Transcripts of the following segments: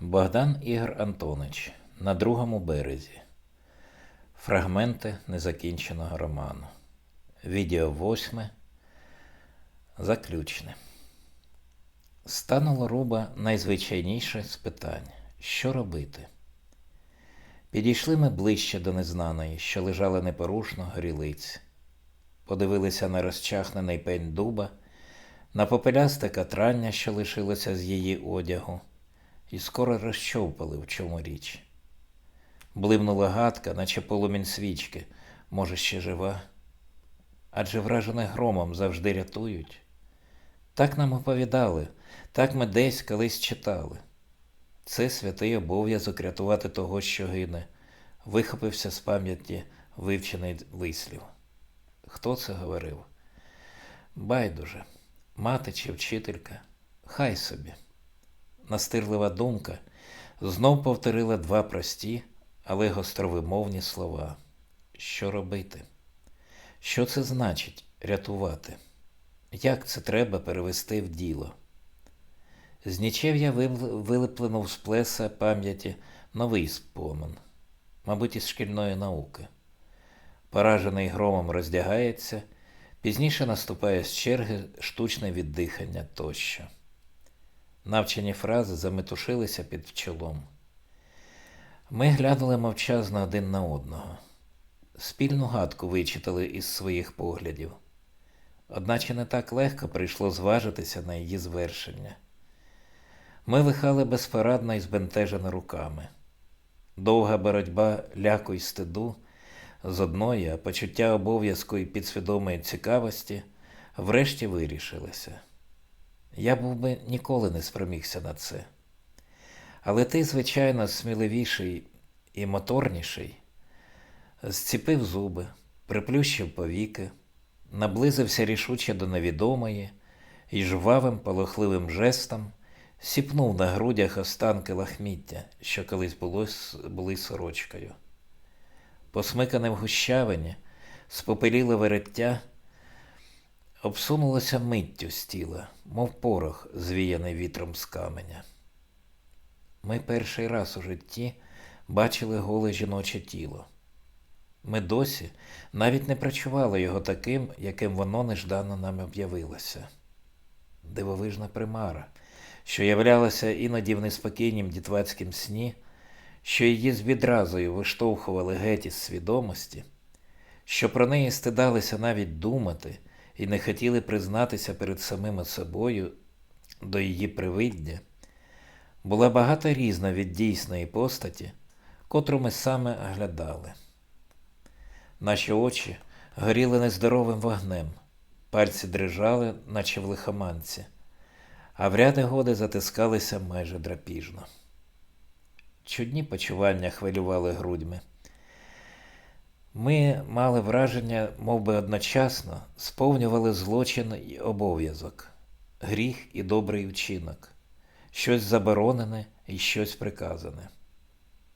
Богдан Ігор Антонич на другому березі. Фрагменти незакінченого роману. Відео восьме. Заключне. Стануло руба найзвичайніше з питань що робити? Підійшли ми ближче до незнаної, що лежала непорушно горілиць. Подивилися на розчахнений пень дуба, на попелясте катрання, що лишилося з її одягу, і скоро розчовпали, в чому річ. Блимнула гадка, наче полумінь свічки, може, ще жива. Адже вражене громом завжди рятують. Так нам оповідали, так ми десь колись читали. Це святий обов'язок рятувати того, що гине, вихопився з пам'яті вивчений вислів. Хто це говорив? Байдуже, мати чи вчителька, хай собі. Настирлива думка знов повторила два прості, але гостровимовні слова. Що робити? Що це значить рятувати? Як це треба перевести в діло? З нічев'я вил- вилепленув з плеса пам'яті новий спомин, мабуть, із шкільної науки. Поражений громом роздягається, пізніше наступає з черги штучне віддихання тощо. Навчені фрази заметушилися під чолом. Ми глянули мовчазно один на одного. Спільну гадку вичитали із своїх поглядів. Одначе не так легко прийшло зважитися на її звершення. Ми вихали безпорадно і збентежено руками. Довга боротьба ляку й стиду з одної, а почуття обов'язку і підсвідомої цікавості врешті вирішилися. Я був би ніколи не спромігся на це. Але ти, звичайно, сміливіший і моторніший, зціпив зуби, приплющив повіки, наблизився рішуче до невідомої і жвавим полохливим жестом сіпнув на грудях останки лахміття, що колись було, були сорочкою. Посмикане в гущавині, спопеліле вереття обсунулося миттю з тіла, мов порох, звіяний вітром з каменя. Ми перший раз у житті бачили голе жіноче тіло. Ми досі навіть не прочували його таким, яким воно неждано нам об'явилося. Дивовижна примара, що являлася іноді в неспокійнім дітвацькім сні, що її з відразою виштовхували геть із свідомості, що про неї стидалися навіть думати і не хотіли признатися перед самими собою до її привиддя, була багато різна від дійсної постаті, котру ми саме оглядали. Наші очі горіли нездоровим вогнем, пальці дрижали, наче в лихоманці, а в ряди годи затискалися майже драпіжно. Чудні почування хвилювали грудьми. Ми мали враження, мов би одночасно сповнювали злочин і обов'язок, гріх і добрий вчинок, щось заборонене і щось приказане.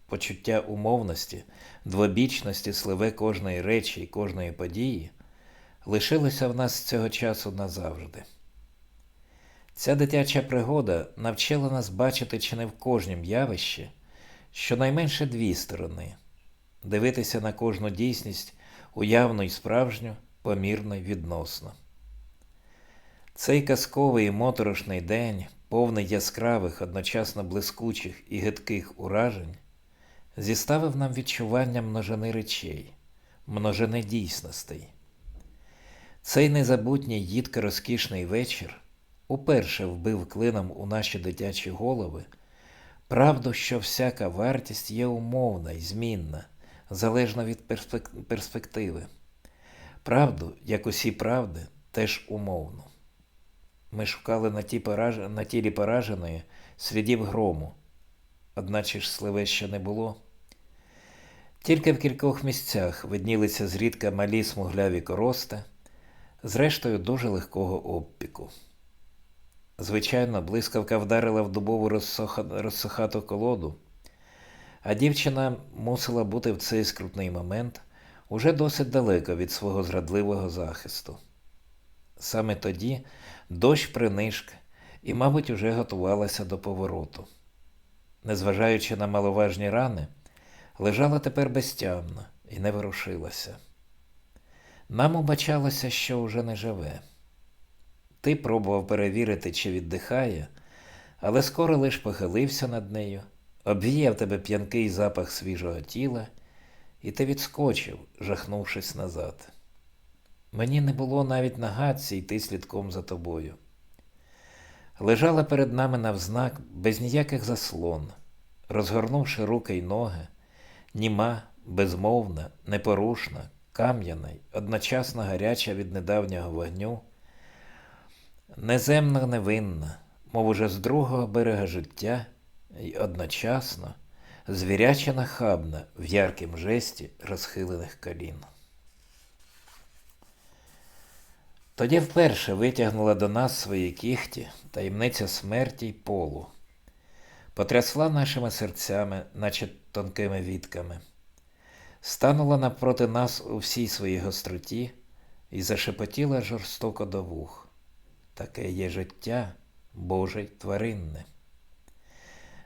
Почуття умовності, двобічності сливе кожної речі і кожної події лишилося в нас цього часу назавжди. Ця дитяча пригода навчила нас бачити чи не в кожнім явищі щонайменше дві сторони, дивитися на кожну дійсність уявно й справжню, помірно й відносно. Цей казковий і моторошний день, повний яскравих, одночасно блискучих і гидких уражень, зіставив нам відчування множини речей, множини дійсностей. Цей незабутній їдко розкішний вечір уперше вбив клином у наші дитячі голови правду, що всяка вартість є умовна і змінна, залежно від перспективи. Правду, як усі правди, теж умовну. Ми шукали на, ті пораж... на тілі пораженої слідів грому, одначе ж сливе ще не було. Тільки в кількох місцях виднілися зрідка малі смугляві корости, зрештою дуже легкого обпіку. Звичайно, блискавка вдарила в дубову розсохату колоду, а дівчина мусила бути в цей скрутний момент уже досить далеко від свого зрадливого захисту. Саме тоді дощ принишк і, мабуть, уже готувалася до повороту. незважаючи на маловажні рани, лежала тепер безтямно і не ворушилася. Нам убачалося, що уже не живе. Ти пробував перевірити, чи віддихає, але скоро лиш похилився над нею, обвіяв тебе п'янкий запах свіжого тіла, і ти відскочив, жахнувшись назад. Мені не було навіть нагадці йти слідком за тобою. Лежала перед нами навзнак без ніяких заслон, розгорнувши руки й ноги, німа, безмовна, непорушна, кам'яна й одночасно гаряча від недавнього вогню, неземна невинна, мов уже з другого берега життя, й одночасно звіряча нахабна в яркім жесті розхилених колін. Тоді вперше витягнула до нас свої кіхті таємниця смерті й полу, потрясла нашими серцями, наче тонкими вітками, станула навпроти нас у всій своїй гостроті і зашепотіла жорстоко до вух. Таке є життя Боже тваринне.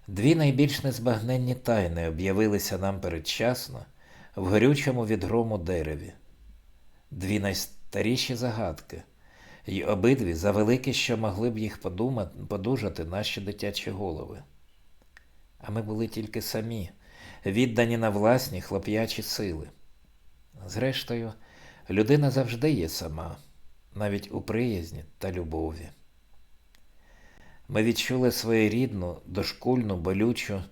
Дві найбільш незбагненні тайни об'явилися нам передчасно в горючому від грому дереві. Дві найстаріші загадки, й обидві завеликі, що могли б їх подумати, подужати наші дитячі голови. А ми були тільки самі, віддані на власні хлоп'ячі сили. Зрештою, людина завжди є сама, навіть у приязні та любові. Ми відчули своєрідну, дошкульну, болючу,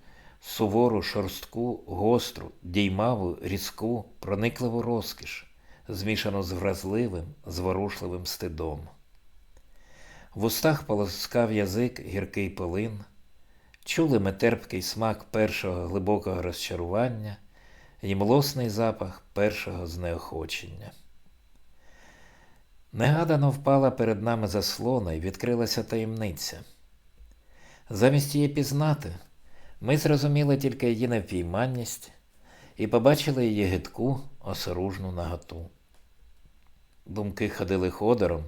сувору, шорстку, гостру, діймаву, різку, проникливу розкіш, змішану з вразливим, зворушливим стидом. В устах полоскав язик гіркий полин, чули ми терпкий смак першого глибокого розчарування і млосний запах першого знеохочення. Негадано впала перед нами заслона і відкрилася таємниця. Замість її пізнати, ми зрозуміли тільки її невпійманність і побачили її гидку, осоружну наготу. Думки ходили ходором,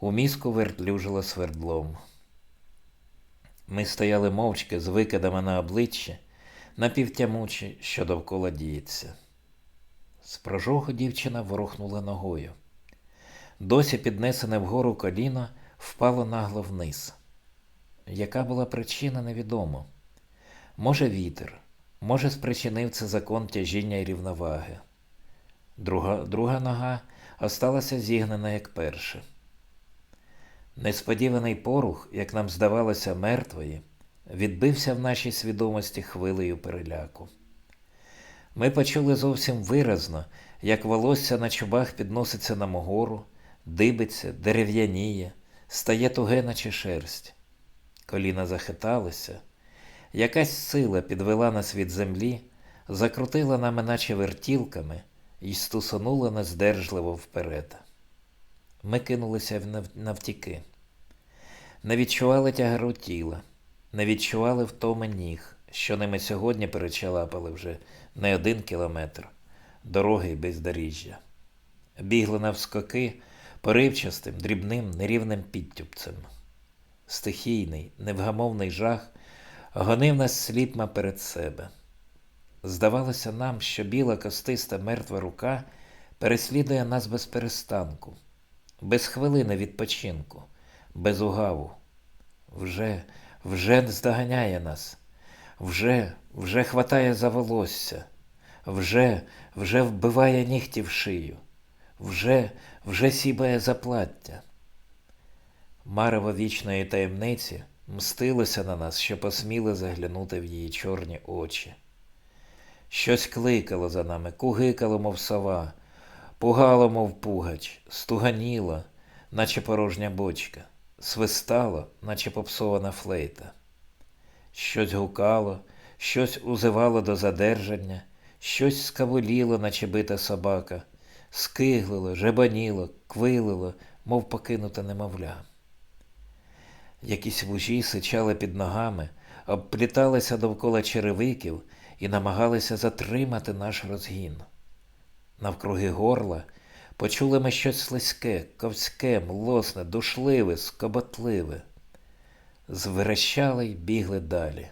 у мізку вертлюжило свердлом. Ми стояли мовчки з викидами на обличчі, напівтямучі, що довкола діється. З прожогу дівчина ворухнула ногою. Досі піднесене вгору коліно впало нагло вниз. Яка була причина, невідомо. Може, вітер, може, спричинив це закон тяжіння і рівноваги. Друга, друга нога осталася зігнена, як перша. Несподіваний порух, як нам здавалося, мертвої, відбився в нашій свідомості хвилею переляку. Ми почули зовсім виразно, як волосся на чубах підноситься на могору, дибиться, дерев'яніє, стає туге, наче шерсть. Коліна захиталися, якась сила підвела нас від землі, закрутила нами, наче вертілками, і стусанула нездержливо вперед. Ми кинулися навтіки, не відчували тягару тіла, не відчували втоми ніг, що ними сьогодні перечалапали вже не один кілометр, дороги й бездоріжжя. Бігли навскоки поривчастим, дрібним, нерівним підтюпцем. Стихійний, невгамовний жах гонив нас сліпма перед себе. Здавалося нам, що біла костиста мертва рука переслідує нас без перестанку, без хвилини відпочинку, без угаву. Вже, вже здоганяє нас, вже, вже хватає за волосся, вже, вже вбиває нігті в шию, вже, вже сібає за плаття. Марево вічної таємниці мстилося на нас, що посміли заглянути в її чорні очі. Щось кликало за нами, кугикало, мов сова, пугало, мов пугач, стуганіло, наче порожня бочка, свистало, наче попсована флейта. Щось гукало, щось узивало до задержання, щось скавуліло, наче бита собака, скиглило, жебаніло, квилило, мов покинуте немовля. Якісь вужі сичали під ногами, обпліталися довкола черевиків і намагалися затримати наш розгін. Навкруги горла почули ми щось слизьке, ковське, млосне, душливе, скоботливе. Зверещали й бігли далі.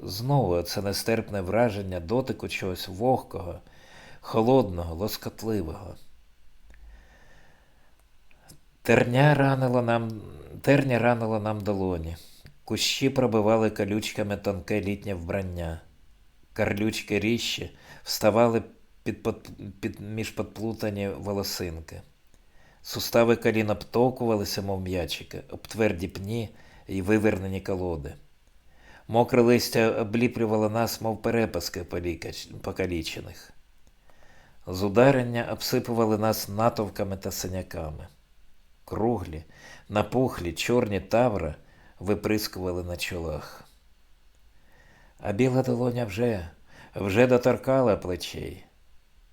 Знову це нестерпне враження дотику чогось вогкого, холодного, лоскотливого. Терня ранила нам, терня ранила нам долоні. Кущі пробивали колючками тонке літнє вбрання. Карлючки ріщі вставали під, под- під, між подплутані волосинки. Сустави колін обтокувалися, мов м'ячики, об тверді пні і вивернені колоди. Мокре листя обліплювало нас, мов перепаски покалічених. З ударення обсипували нас натовками та синяками. Круглі, напухлі, чорні таври виприскували на чолах. А біла долоня вже, вже доторкала плечей.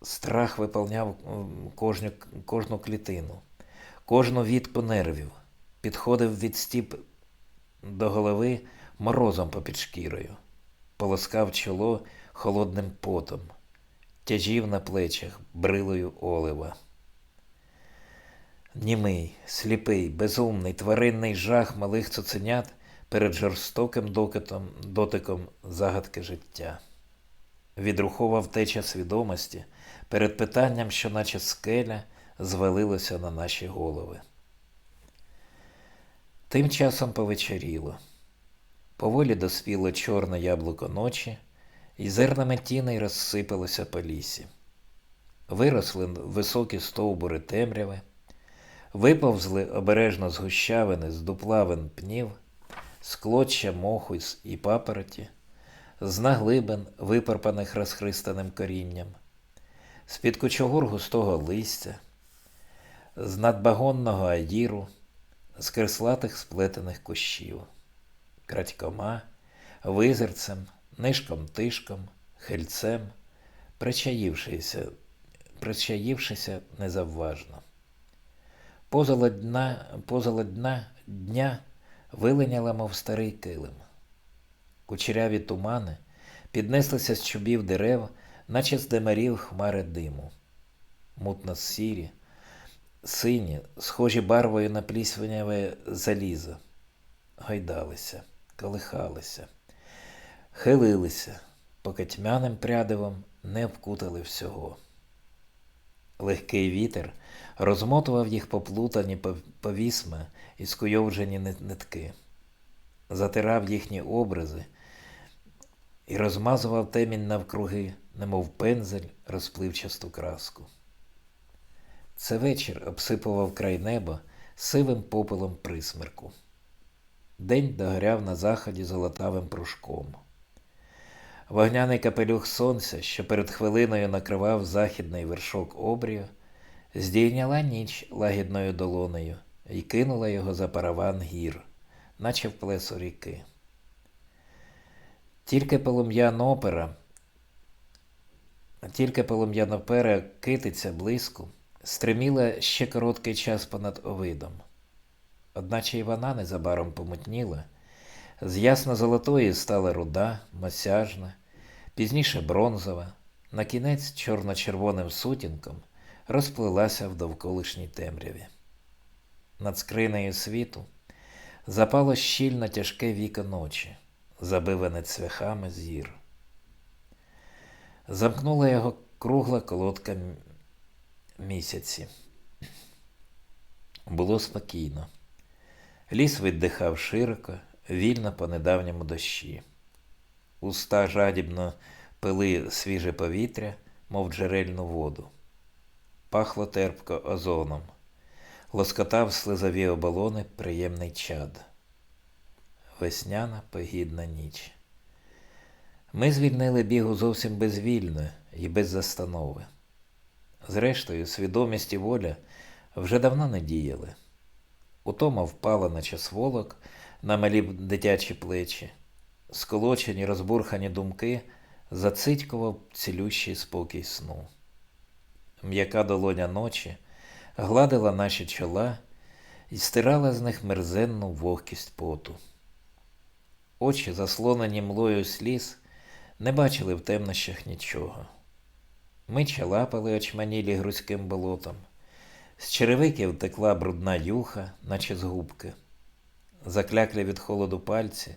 Страх виповняв м, кожну, клітину, кожну вітку нервів, підходив від стіп до голови морозом попід шкірою, полоскав чоло холодним потом, тяжів на плечах брилою олива. Німий, сліпий, безумний, тваринний жах малих цуценят перед жорстоким докитом, дотиком загадки життя. Відрухова втеча свідомості перед питанням, що наче скеля звалилося на наші голови. Тим часом повечеріло. Поволі доспіло чорне яблуко ночі, і зернами тіней розсипалося по лісі. Виросли високі стовбури темряви, виповзли обережно з гущавини, з дуплавин пнів, з клоччя моху і папороті, з наглибин, випарпаних розхристаним корінням, з-під кучугур густого листя, з надбагонного адіру, з креслатих сплетених кущів, крадькома, визерцем, нишком-тишком, хильцем, причаївшися, причаївшися незавважно. Позала дна, дня вилиняла, мов старий килим. Кучеряві тумани піднеслися з чубів дерев, наче з демарів хмари диму. Мутно сірі, сині, схожі барвою на плісвеняве залізо, гойдалися, колихалися, хилилися, поки тьмяним прядивом не обкутали всього. Легкий вітер розмотував їх поплутані пов- повісма і скуйовджені ни- нитки, затирав їхні образи і розмазував темінь навкруги, немов пензель, розпливчасту краску. Це вечір обсипував край неба сивим попелом присмерку. День догоряв на заході золотавим пружком. Вогняний капелюх сонця, що перед хвилиною накривав західний вершок обрію, здійняла ніч лагідною долонею і кинула його за параван гір, наче в плесо ріки. Тільки полум'яна опера, тільки полум'яна пера китиця близько, стриміла ще короткий час понад овидом. Одначе й вона незабаром помутніла, з ясно-золотої стала руда, мосяжна, пізніше бронзова, на кінець чорно-червоним сутінком розплилася в довколишній темряві. Над скринею світу запало щільно тяжке віко ночі, забиване цвяхами зір. Замкнула його кругла колодка місяці. Було спокійно. Ліс віддихав широко, вільно по недавньому дощі. Уста жадібно пили свіже повітря, мов джерельну воду. Пахло терпко озоном. Лоскотав слизові оболони приємний чад. Весняна погідна ніч. Ми звільнили бігу зовсім безвільно і без застанови. Зрештою, свідомість і воля вже давно не діяли. Утома впала, наче сволок, на малі дитячі плечі. Сколочені, розбурхані думки зацитькував цілющий спокій сну. М'яка долоня ночі гладила наші чола і стирала з них мерзенну вогкість поту. Очі, заслонені млою сліз, не бачили в темнощах нічого. Ми чалапали очманілі грузьким болотом. З черевиків текла брудна юха, наче з губки. Закляклі від холоду пальці,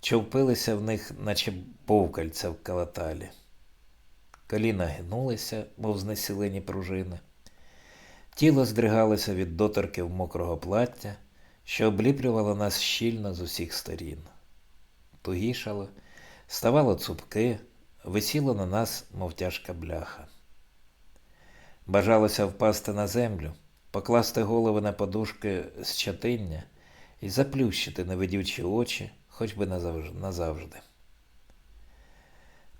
що впилися в них, наче повкальця в калаталі. Коліна гнулися, мов знесилені пружини. Тіло здригалося від доторків мокрого плаття, що обліплювало нас щільно з усіх сторін. Тугішало, ставало цупки, висіло на нас, мов тяжка бляха. Бажалося впасти на землю, покласти голови на подушки з чатиння і заплющити невидючі очі, хоч би назавжди.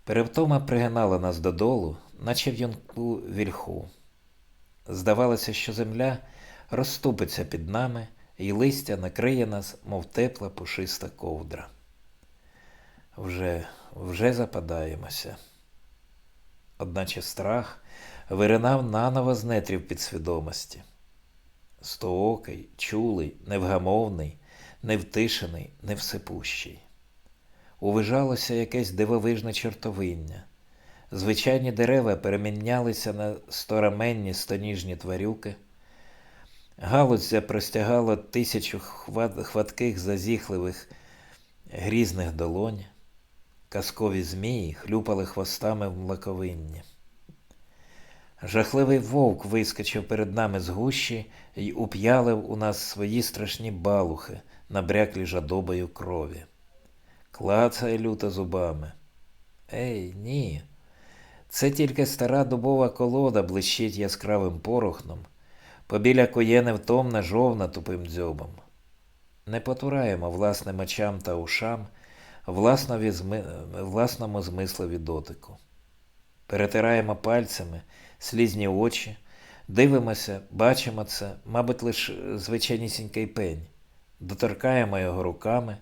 Перевтома пригинала нас додолу, наче в юнку вільху. Здавалося, що земля розступиться під нами, і листя накриє нас, мов тепла пушиста ковдра. Вже, вже западаємося. Одначе страх виринав наново з нетрів підсвідомості. Стоокий, чулий, невгамовний, невтишений, невсипущий. Увижалося якесь дивовижне чортовиння. Звичайні дерева перемінялися на стораменні стоніжні тварюки. Галузя простягала тисячу хват- хватких зазіхливих грізних долонь. Казкові змії хлюпали хвостами в млаковинні. Жахливий вовк вискочив перед нами з гущі і уп'ялив у нас свої страшні балухи, набряклі жадобою крові. Клацає люто зубами. Ей, ні. Це тільки стара дубова колода блищить яскравим порохном, побіля коє невтомна жовна тупим дзьобом. Не потураємо власним очам та ушам власному змислові дотику. Перетираємо пальцями слізні очі, дивимося, бачимо це, мабуть, лише звичайнісінький пень, доторкаємо його руками,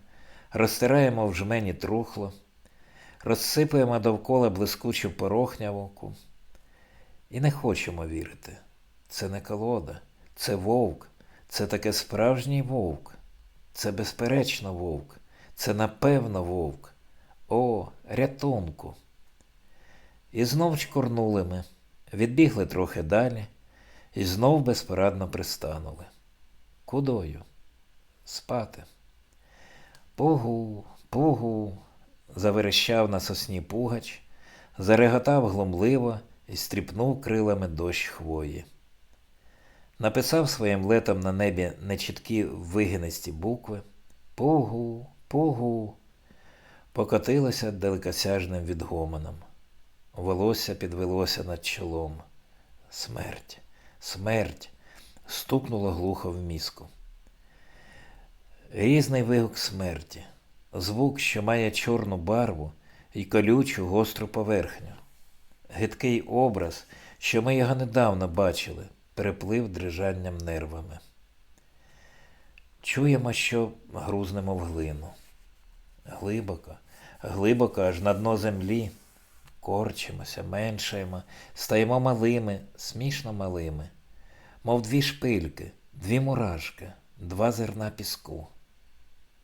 розтираємо в жмені трухло, розсипаємо довкола блискучу порохнявку. І не хочемо вірити. Це не колода, це вовк, це таке справжній вовк, це безперечно вовк, це напевно вовк. О, рятунку! І знов чкорнули ми, відбігли трохи далі, і знов безпорадно пристанули. Кудою? Спати. Пугу, пугу, заверещав на сосні пугач, зареготав глумливо і стріпнув крилами дощ хвої. Написав своїм летом на небі нечіткі вигинисті букви Пугу, пугу. Покотилося далекосяжним відгомоном. Волосся підвелося над чолом. Смерть, смерть. стукнуло глухо в мізку. Різний вигук смерті, звук, що має чорну барву і колючу гостру поверхню. Гидкий образ, що ми його недавно бачили, переплив дрижанням нервами. Чуємо, що грузнемо в глину. Глибоко, глибоко аж на дно землі. Корчимося, меншаємо, стаємо малими, смішно малими, мов дві шпильки, дві мурашки, два зерна піску.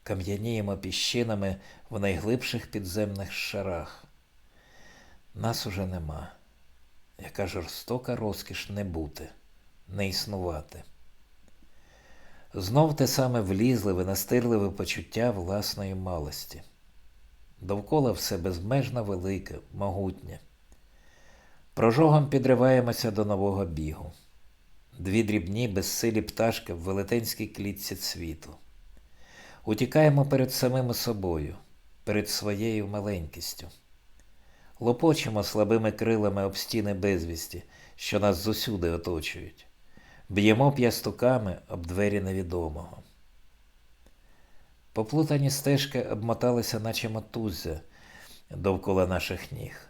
Кам'яніємо піщинами в найглибших підземних шарах. Нас уже нема. Яка жорстока розкіш не бути, не існувати. Знов те саме влізливе, настирливе почуття власної малості. Довкола все безмежно велике, могутнє. Прожогом підриваємося до нового бігу. Дві дрібні, безсилі пташки в велетенській клітці цвіту. Утікаємо перед самими собою, перед своєю маленькістю. Лопочемо слабими крилами об стіни безвісті, що нас зусюди оточують. Б'ємо п'ястуками об двері невідомого. Поплутані стежки обмоталися, наче мотуззя довкола наших ніг.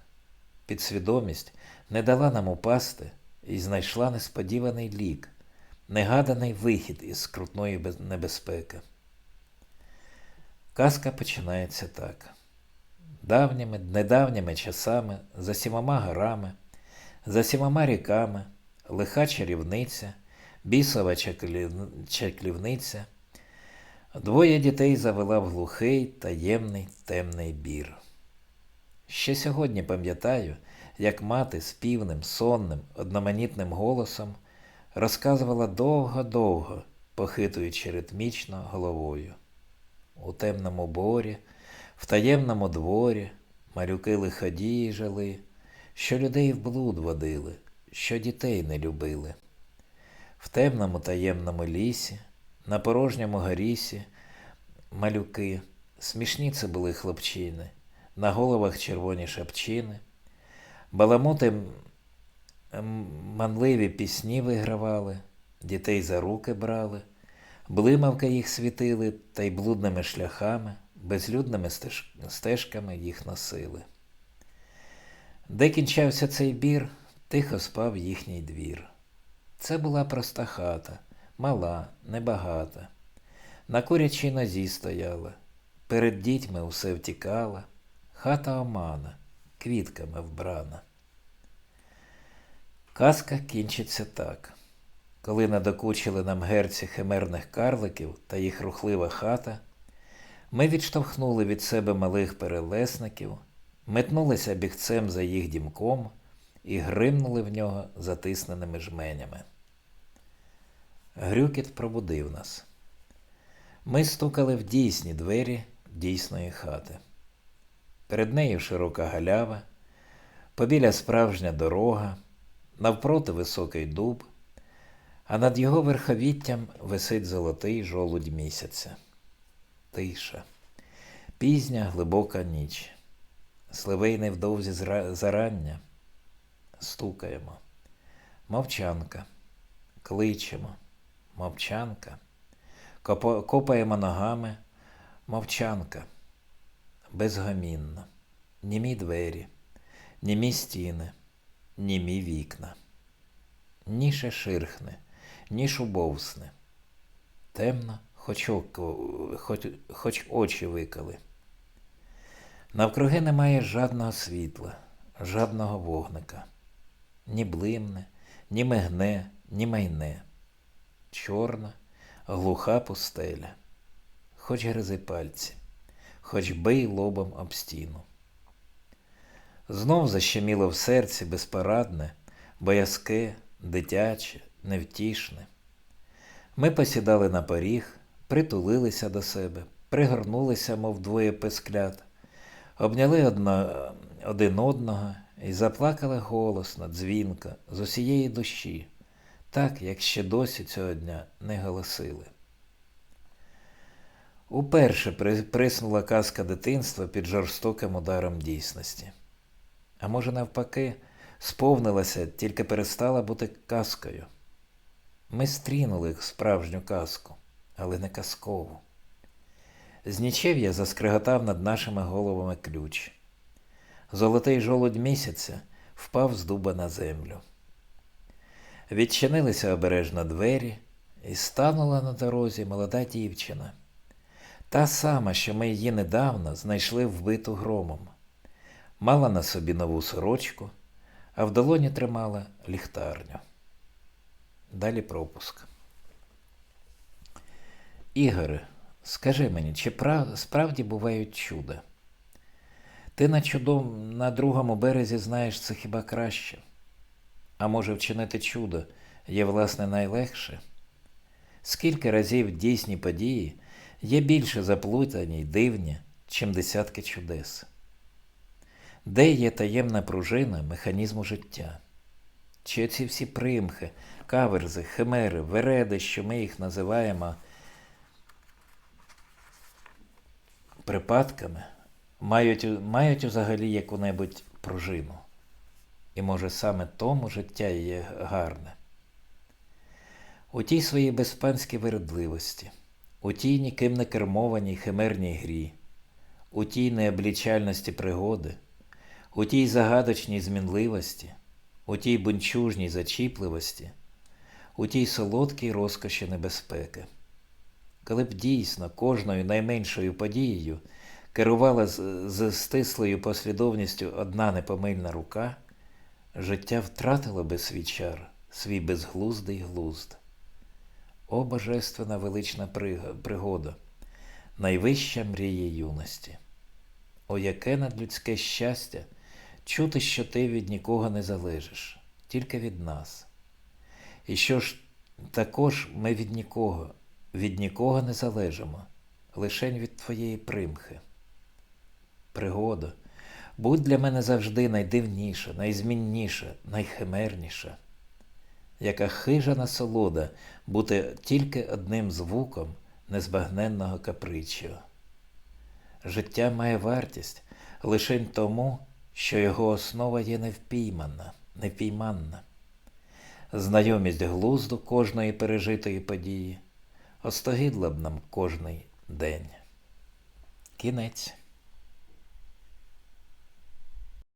Підсвідомість не дала нам упасти і знайшла несподіваний лік, негаданий вихід із скрутної небезпеки. Казка починається так. Давніми, недавніми часами, за сімома горами, за сімома ріками, лиха чарівниця, бісова чаклівниця, Двоє дітей завела в глухий, таємний, темний бір. Ще сьогодні пам'ятаю, як мати співним, сонним, одноманітним голосом розказувала довго-довго, похитуючи ритмічно головою. У темному борі, В таємному дворі малюки лиходії жили, що людей в блуд водили, що дітей не любили. В темному таємному лісі, на порожньому горісі, малюки, смішні це були хлопчини, на головах червоні шапчини, баламути манливі пісні вигравали, дітей за руки брали, блимавка їх світили, та й блудними шляхами, безлюдними стежками їх носили. Де кінчався цей бір, тихо спав їхній двір. Це була проста хата, мала, небагата. На курячій нозі стояла, перед дітьми усе втікала, хата омана, квітками вбрана. Казка кінчиться так. Коли надокучили нам герці химерних карликів та їх рухлива хата, ми відштовхнули від себе малих перелесників, метнулися бігцем за їх дімком і гримнули в нього затисненими жменями. Грюкіт пробудив нас. Ми стукали в дійсні двері дійсної хати. Перед нею широка галява, побіля справжня дорога, навпроти високий дуб, а над його верховіттям висить золотий жолудь місяця. Тиша, пізня глибока ніч. Сливий невдовзі зарання. Стукаємо. Мовчанка. Кличемо. Мовчанка. Копаємо ногами. Мовчанка. Безгомінно. Німі двері, німі стіни, німі вікна. Ніше ширхне, ні шубовсне. Темно, хоч, хоч, хоч очі викали. Навкруги немає жадного світла, жадного вогника. Ні блимне, ні мигне, ні майне. Чорна, глуха пустеля. Хоч гризи пальці, хоч бий лобом об стіну. Знов защеміло в серці безпорадне, боязке, дитяче, невтішне. Ми посідали на поріг, притулилися до себе, пригорнулися, мов двоє песклят, обняли одно, один одного і заплакали голосно, дзвінко, з усієї душі, так, як ще досі цього дня не голосили. Уперше приснула казка дитинства під жорстоким ударом дійсності. А може, навпаки, сповнилася, тільки перестала бути казкою. Ми стрінули справжню казку, але не казкову. З нічев'я заскриготав над нашими головами ключ. Золотий жолудь місяця впав з дуба на землю. Відчинилися обережно двері, і станула на дорозі молода дівчина. Та сама, що ми її недавно знайшли вбиту громом. Мала на собі нову сорочку, а в долоні тримала ліхтарню. Далі пропуск. Ігоре, скажи мені, чи прав... справді бувають чуда? Ти на чудом на другому березі знаєш це хіба краще? А може, вчинити чудо є, власне, найлегше? Скільки разів дійсні події є більше заплутані й дивні, чим десятки чудес? Де є таємна пружина механізму життя? Чи ці всі примхи, каверзи, химери, вереди, що ми їх називаємо припадками, мають, мають взагалі яку-небудь пружину? І може саме тому життя є гарне? У тій своїй безпанській вередливості, у тій ніким не кермованій химерній грі, у тій необлічальності пригоди, у тій загадочній змінливості, у тій бунчужній зачіпливості, у тій солодкій розкоші небезпеки. Коли б дійсно кожною найменшою подією керувала з, з стислою послідовністю одна непомильна рука, життя втратило би свій чар, свій безглуздий глузд. О божественна велична пригода, найвища мрія юності. О, яке надлюдське щастя чути, що ти від нікого не залежиш, тільки від нас. І що ж також ми від нікого, від нікого не залежимо, лишень від твоєї примхи. пригоду. Будь для мене завжди найдивніша, найзмінніша, найхимерніша. Яка хижа насолода бути тільки одним звуком незбагненного каприччю. Життя має вартість лише тому, що його основа є невпіймана, невпійманна. Знайомість глузду кожної пережитої події остогидла б нам кожний день. Кінець.